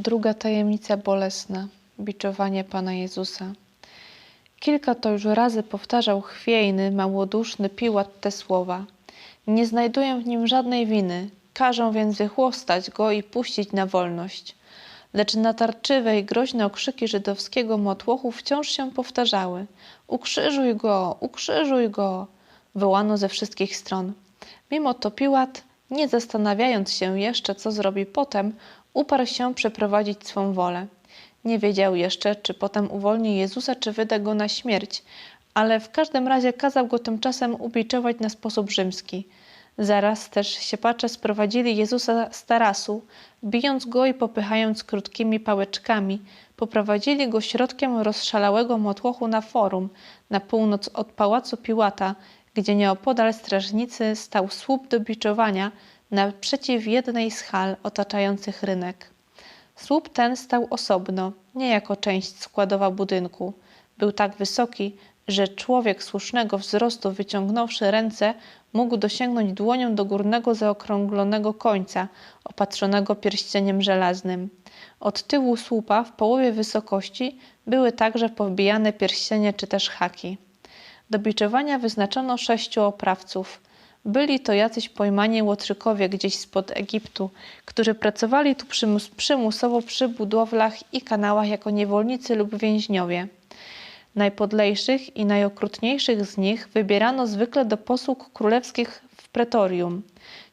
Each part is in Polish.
Druga tajemnica bolesna biczowanie Pana Jezusa. Kilka to już razy powtarzał chwiejny, małoduszny Piłat te słowa. Nie znajduję w nim żadnej winy, każą więc wychłostać go i puścić na wolność. Lecz natarczywe i groźne okrzyki żydowskiego motłochu wciąż się powtarzały. Ukrzyżuj go, ukrzyżuj go! Wołano ze wszystkich stron. Mimo to Piłat, nie zastanawiając się jeszcze, co zrobi potem, uparł się przeprowadzić swą wolę. Nie wiedział jeszcze, czy potem uwolni Jezusa, czy wyda go na śmierć, ale w każdym razie kazał go tymczasem ubiczować na sposób rzymski. Zaraz też siepacze sprowadzili Jezusa z tarasu, bijąc go i popychając krótkimi pałeczkami, poprowadzili go środkiem rozszalałego motłochu na forum, na północ od pałacu Piłata, gdzie nieopodal strażnicy stał słup do biczowania naprzeciw jednej z hal otaczających rynek. Słup ten stał osobno, nie jako część składowa budynku. Był tak wysoki, że człowiek słusznego wzrostu, wyciągnąwszy ręce, mógł dosięgnąć dłonią do górnego zaokrąglonego końca, opatrzonego pierścieniem żelaznym. Od tyłu słupa w połowie wysokości były także powbijane pierścienie czy też haki. Do biczowania wyznaczono sześciu oprawców. Byli to jacyś pojmani łotrzykowie gdzieś spod Egiptu, którzy pracowali tu przymus przymusowo przy budowlach i kanałach jako niewolnicy lub więźniowie. Najpodlejszych i najokrutniejszych z nich wybierano zwykle do posług królewskich w pretorium.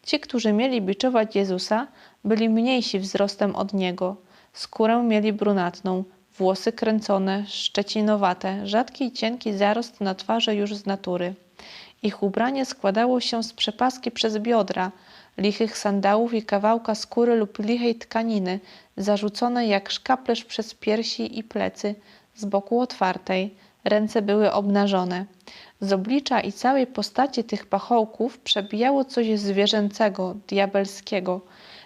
Ci, którzy mieli biczować Jezusa, byli mniejsi wzrostem od Niego. Skórę mieli brunatną, włosy kręcone, szczecinowate, rzadki i cienki zarost na twarzy już z natury. Ich ubranie składało się z przepaski przez biodra, lichych sandałów i kawałka skóry lub lichej tkaniny, zarzucone jak szkaplerz przez piersi i plecy, z boku otwartej, ręce były obnażone. Z oblicza i całej postaci tych pachołków przebijało coś zwierzęcego, diabelskiego.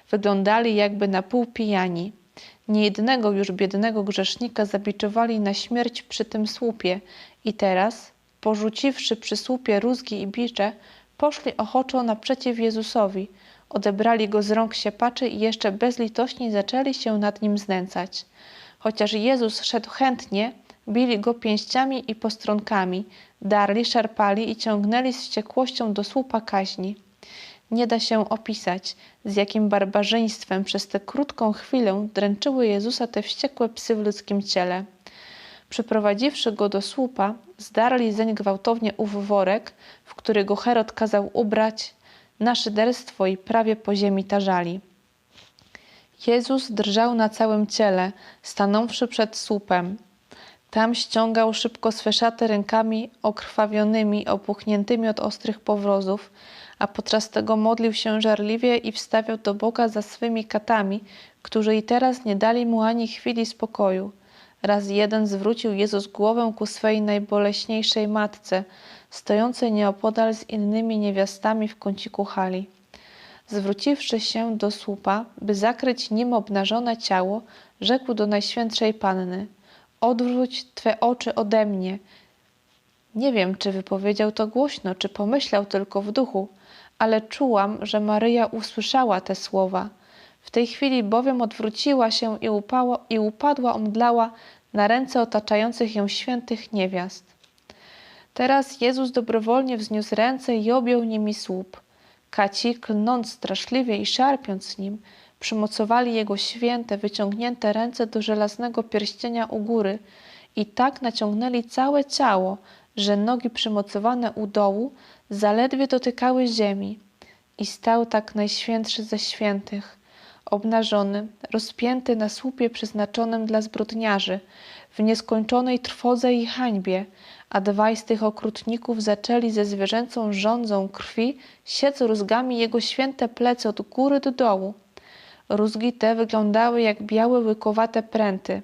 Wyglądali jakby na pół pijani. Niejednego już biednego grzesznika zabiczowali na śmierć przy tym słupie i teraz, porzuciwszy przy słupie rózgi i bicze, poszli ochoczo naprzeciw Jezusowi, odebrali go z rąk siepaczy i jeszcze bezlitośni zaczęli się nad nim znęcać. Chociaż Jezus szedł chętnie, bili go pięściami i postronkami, darli, szarpali i ciągnęli z wściekłością do słupa kaźni. Nie da się opisać, z jakim barbarzyństwem przez tę krótką chwilę dręczyły Jezusa te wściekłe psy w ludzkim ciele. Przyprowadziwszy go do słupa, zdarli zeń gwałtownie ów worek, w który go Herod kazał ubrać, na szyderstwo i prawie po ziemi tarzali. Jezus drżał na całym ciele, stanąwszy przed słupem. Tam ściągał szybko swe szaty rękami okrwawionymi, opuchniętymi od ostrych powrozów, a podczas tego modlił się żarliwie i wstawiał do Boga za swymi katami, którzy i teraz nie dali mu ani chwili spokoju. Raz jeden zwrócił Jezus głowę ku swej najboleśniejszej matce, stojącej nieopodal z innymi niewiastami w kąciku hali. Zwróciwszy się do słupa, by zakryć nim obnażone ciało, rzekł do Najświętszej Panny: Odwróć twe oczy ode mnie. Nie wiem, czy wypowiedział to głośno, czy pomyślał tylko w duchu, ale czułam, że Maryja usłyszała te słowa. W tej chwili bowiem odwróciła się i, upała, i upadła omdlała na ręce otaczających ją świętych niewiast. Teraz Jezus dobrowolnie wzniósł ręce i objął nimi słup. Kaci, klnąc straszliwie i szarpiąc nim, przymocowali jego święte, wyciągnięte ręce do żelaznego pierścienia u góry i tak naciągnęli całe ciało, że nogi przymocowane u dołu zaledwie dotykały ziemi. I stał tak najświętszy ze świętych, obnażony, rozpięty na słupie przeznaczonym dla zbrodniarzy, w nieskończonej trwodze i hańbie, a dwaj z tych okrutników zaczęli ze zwierzęcą rządzą krwi siec rózgami jego święte plecy od góry do dołu. Rózgi wyglądały jak białe łykowate pręty,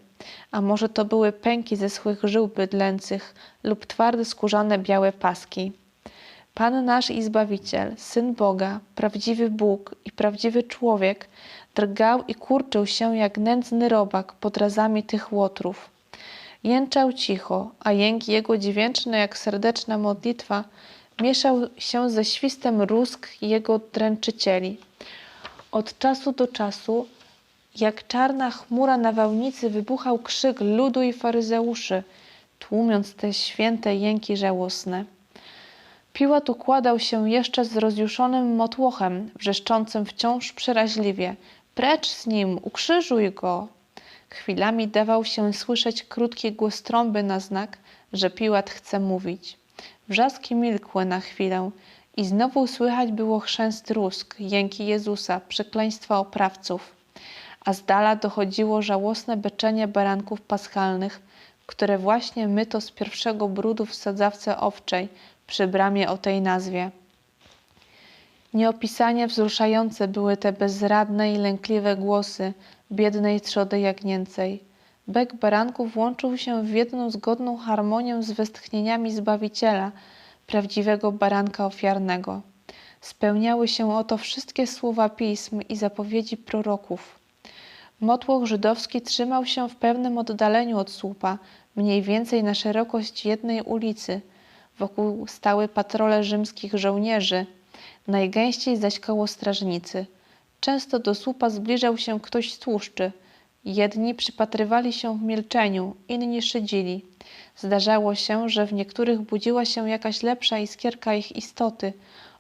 a może to były pęki ze schłych żył bydlęcych lub twarde skórzane białe paski. Pan nasz i Zbawiciel, Syn Boga, prawdziwy Bóg i prawdziwy człowiek, drgał i kurczył się jak nędzny robak pod razami tych łotrów. Jęczał cicho, a jęk jego dźwięczny jak serdeczna modlitwa mieszał się ze świstem rózg jego dręczycieli. Od czasu do czasu Jak czarna chmura nawałnicy wybuchał krzyk ludu i faryzeuszy, tłumiąc te święte jęki żałosne. Piłat układał się jeszcze z rozjuszonym motłochem, wrzeszczącym wciąż przeraźliwie. Precz z nim, ukrzyżuj go! Chwilami dawał się słyszeć krótki głos trąby na znak, że Piłat chce mówić. Wrzaski milkły na chwilę i znowu słychać było chrzęst rusk, jęki Jezusa, przekleństwa oprawców, a z dala dochodziło żałosne beczenie baranków paschalnych, które właśnie myto z pierwszego brudu w sadzawce owczej przy bramie o tej nazwie. Nieopisanie wzruszające były te bezradne i lękliwe głosy biednej trzody jagnięcej. Bek baranków łączył się w jedną zgodną harmonię z westchnieniami Zbawiciela, prawdziwego baranka ofiarnego. Spełniały się oto wszystkie słowa pism i zapowiedzi proroków. Motłoch żydowski trzymał się w pewnym oddaleniu od słupa, mniej więcej na szerokość jednej ulicy. Wokół stały patrole rzymskich żołnierzy, najgęściej zaś koło strażnicy. Często do słupa zbliżał się ktoś z tłuszczy. Jedni przypatrywali się w milczeniu, inni szydzili. Zdarzało się, że w niektórych budziła się jakaś lepsza iskierka ich istoty.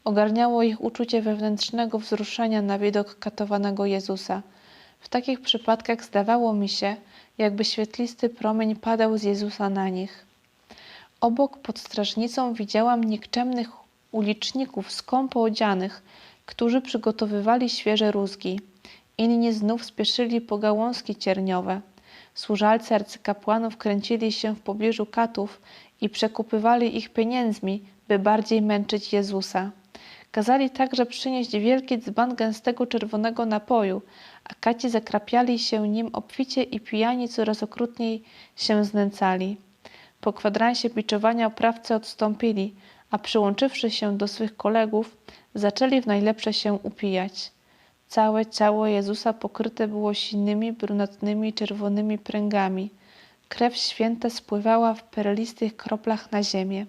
Ogarniało ich uczucie wewnętrznego wzruszenia na widok katowanego Jezusa. W takich przypadkach zdawało mi się, jakby świetlisty promień padał z Jezusa na nich. Obok pod strażnicą widziałam nikczemnych uliczników skąpo odzianych, którzy przygotowywali świeże rózgi. Inni znów spieszyli po gałązki cierniowe. Służalcy arcykapłanów kręcili się w pobliżu katów i przekupywali ich pieniędzmi, by bardziej męczyć Jezusa. Kazali także przynieść wielki dzban gęstego czerwonego napoju, a kaci zakrapiali się nim obficie i pijani coraz okrutniej się znęcali. Po kwadransie biczowania oprawcy odstąpili, a przyłączywszy się do swych kolegów, zaczęli w najlepsze się upijać. Całe ciało Jezusa pokryte było silnymi, brunatnymi, czerwonymi pręgami. Krew święta spływała w perlistych kroplach na ziemię.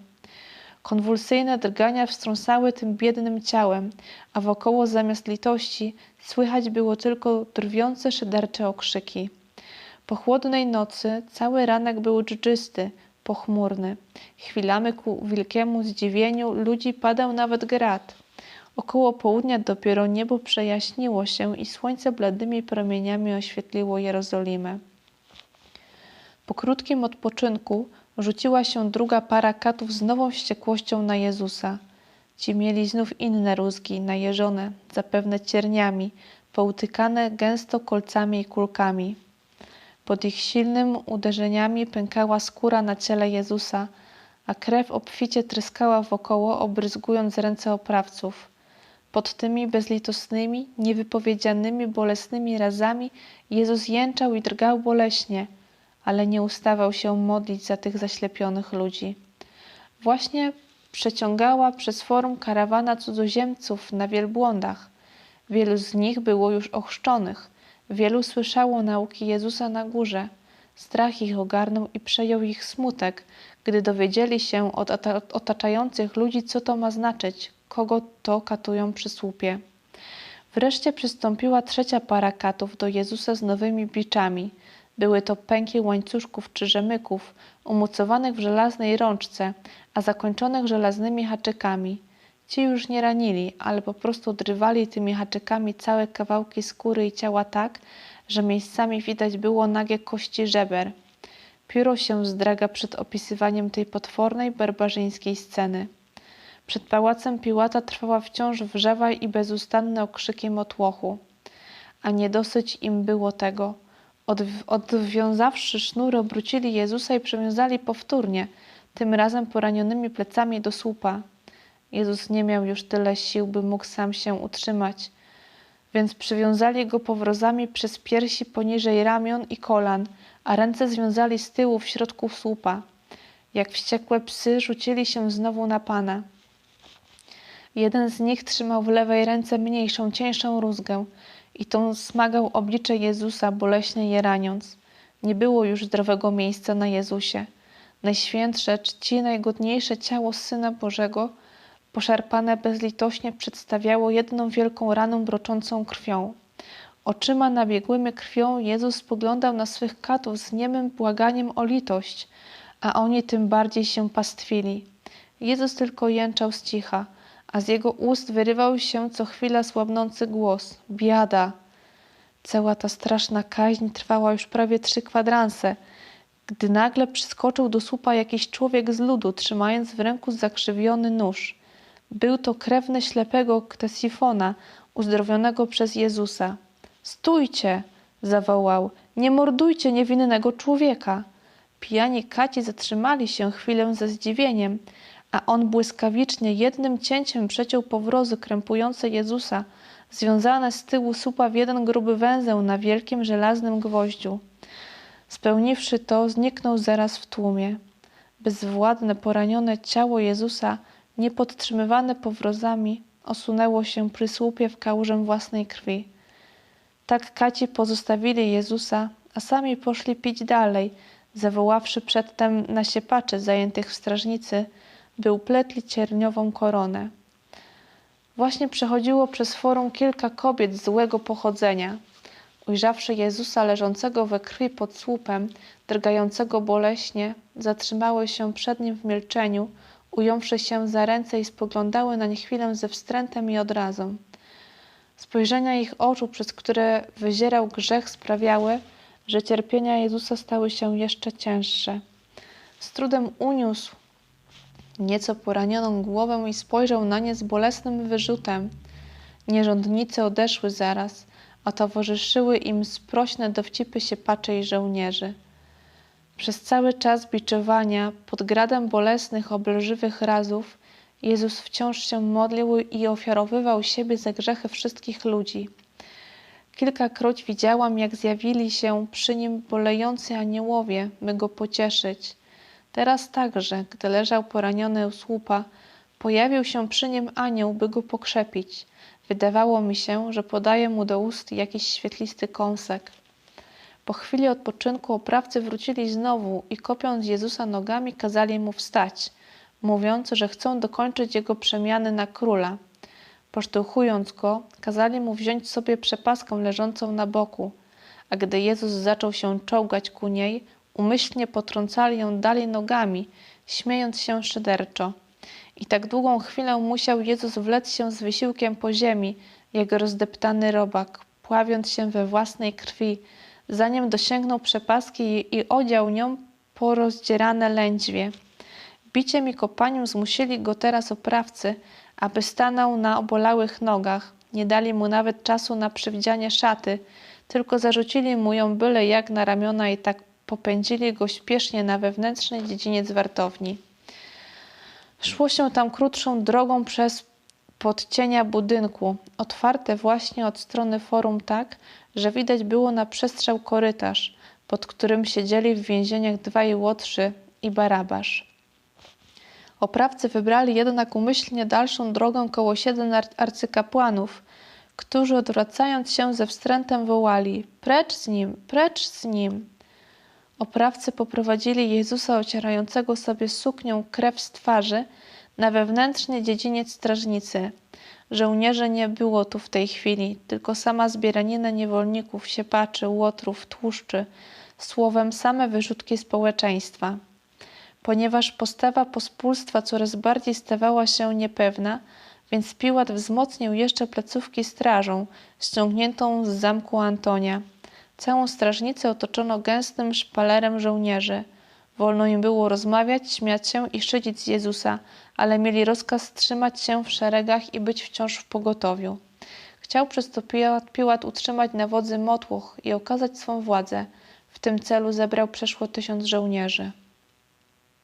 Konwulsyjne drgania wstrząsały tym biednym ciałem, a wokoło zamiast litości słychać było tylko drwiące szydercze okrzyki. Po chłodnej nocy cały ranek był dżdżysty, pochmurny. Chwilami ku wielkiemu zdziwieniu ludzi padał nawet grad. Około południa dopiero niebo przejaśniło się i słońce bladymi promieniami oświetliło Jerozolimę. Po krótkim odpoczynku rzuciła się druga para katów z nową wściekłością na Jezusa. Ci mieli znów inne rózgi, najeżone, zapewne cierniami, poutykane gęsto kolcami i kulkami. Pod ich silnym uderzeniami pękała skóra na ciele Jezusa, a krew obficie tryskała wokoło, obryzgując ręce oprawców. Pod tymi bezlitosnymi, niewypowiedzianymi, bolesnymi razami Jezus jęczał i drgał boleśnie, ale nie ustawał się modlić za tych zaślepionych ludzi. Właśnie przeciągała przez forum karawana cudzoziemców na wielbłądach. Wielu z nich było już ochrzczonych, wielu słyszało nauki Jezusa na górze. Strach ich ogarnął i przejął ich smutek, gdy dowiedzieli się od otaczających ludzi, co to ma znaczyć, kogo to katują przy słupie. Wreszcie przystąpiła trzecia para katów do Jezusa z nowymi biczami. Były to pęki łańcuszków czy rzemyków, umocowanych w żelaznej rączce, a zakończonych żelaznymi haczykami. Ci już nie ranili, ale po prostu odrywali tymi haczykami całe kawałki skóry i ciała tak, że miejscami widać było nagie kości żeber. Pióro się zdraga przed opisywaniem tej potwornej, barbarzyńskiej sceny. Przed pałacem Piłata trwała wciąż wrzewa i bezustanne okrzyki motłochu. A nie dosyć im było tego. Od, odwiązawszy sznury, obrócili Jezusa i przewiązali powtórnie, tym razem poranionymi plecami do słupa. Jezus nie miał już tyle sił, by mógł sam się utrzymać, więc przywiązali go powrozami przez piersi poniżej ramion i kolan, a ręce związali z tyłu w środku słupa. Jak wściekłe psy rzucili się znowu na Pana. Jeden z nich trzymał w lewej ręce mniejszą, cieńszą rózgę i tą smagał oblicze Jezusa, boleśnie je raniąc. Nie było już zdrowego miejsca na Jezusie. Najświętsze, czci najgodniejsze ciało Syna Bożego, poszarpane bezlitośnie, przedstawiało jedną wielką ranę broczącą krwią. Oczyma nabiegłymi krwią Jezus spoglądał na swych katów z niemym błaganiem o litość, a oni tym bardziej się pastwili. Jezus tylko jęczał z cicha, a z jego ust wyrywał się co chwila słabnący głos. Biada! Cała ta straszna kaźń trwała już prawie trzy kwadranse, gdy nagle przyskoczył do słupa jakiś człowiek z ludu, trzymając w ręku zakrzywiony nóż. Był to krewny ślepego Ktesifona, uzdrowionego przez Jezusa. Stójcie! zawołał. Nie mordujcie niewinnego człowieka. Pijani kaci zatrzymali się chwilę ze zdziwieniem, a on błyskawicznie jednym cięciem przeciął powrozy krępujące Jezusa, związane z tyłu słupa w jeden gruby węzeł na wielkim żelaznym gwoździu. Spełniwszy to, zniknął zaraz w tłumie. Bezwładne, poranione ciało Jezusa, niepodtrzymywane powrozami, osunęło się przy słupie w kałużę własnej krwi. Tak kaci pozostawili Jezusa, a sami poszli pić dalej, zawoławszy przedtem na siepaczy zajętych w strażnicy, by upletli cierniową koronę. Właśnie przechodziło przez forum kilka kobiet złego pochodzenia. Ujrzawszy Jezusa leżącego we krwi pod słupem, drgającego boleśnie, zatrzymały się przed nim w milczeniu, ująwszy się za ręce i spoglądały na nie chwilę ze wstrętem i odrazą. Spojrzenia ich oczu, przez które wyzierał grzech, sprawiały, że cierpienia Jezusa stały się jeszcze cięższe. Z trudem uniósł nieco poranioną głowę i spojrzał na nie z bolesnym wyrzutem. Nierządnice odeszły zaraz, a towarzyszyły im sprośne dowcipy siepaczy i żołnierzy. Przez cały czas biczowania, pod gradem bolesnych, obelżywych razów, Jezus wciąż się modlił i ofiarowywał siebie za grzechy wszystkich ludzi. Kilkakroć widziałam, jak zjawili się przy nim bolejący aniołowie, by go pocieszyć. Teraz także, gdy leżał poraniony u słupa, pojawił się przy nim anioł, by go pokrzepić. Wydawało mi się, że podaje mu do ust jakiś świetlisty kąsek. Po chwili odpoczynku oprawcy wrócili znowu i kopiąc Jezusa nogami kazali mu wstać, mówiąc, że chcą dokończyć jego przemiany na króla. Posztuchując go, kazali mu wziąć sobie przepaskę leżącą na boku, a gdy Jezus zaczął się czołgać ku niej, umyślnie potrącali ją dalej nogami, śmiejąc się szyderczo. I tak długą chwilę musiał Jezus wlec się z wysiłkiem po ziemi, jak rozdeptany robak, pławiąc się we własnej krwi, zanim dosięgnął przepaski i odział nią porozdzierane lędźwie. Biciem i kopaniem zmusili go teraz oprawcy, aby stanął na obolałych nogach. Nie dali mu nawet czasu na przywdzianie szaty, tylko zarzucili mu ją byle jak na ramiona i tak popędzili go śpiesznie na wewnętrzny dziedziniec wartowni. Szło się tam krótszą drogą przez podcienia budynku, otwarte właśnie od strony forum tak, że widać było na przestrzał korytarz, pod którym siedzieli w więzieniach dwaj łotrzy i barabasz. Oprawcy wybrali jednak umyślnie dalszą drogę koło siedem arcykapłanów, którzy odwracając się ze wstrętem wołali: Precz z nim, precz z nim! Oprawcy poprowadzili Jezusa ocierającego sobie suknią krew z twarzy na wewnętrzny dziedziniec strażnicy. Żołnierzy nie było tu w tej chwili, tylko sama zbieranina niewolników, siepaczy, łotrów, tłuszczy, słowem same wyrzutki społeczeństwa. Ponieważ postawa pospólstwa coraz bardziej stawała się niepewna, więc Piłat wzmocnił jeszcze placówki strażą, ściągniętą z zamku Antonia. Całą strażnicę otoczono gęstym szpalerem żołnierzy. Wolno im było rozmawiać, śmiać się i szydzić z Jezusa, ale mieli rozkaz trzymać się w szeregach i być wciąż w pogotowiu. Chciał przez to Piłat, utrzymać na wodzy motłoch i okazać swą władzę. W tym celu zebrał przeszło tysiąc żołnierzy.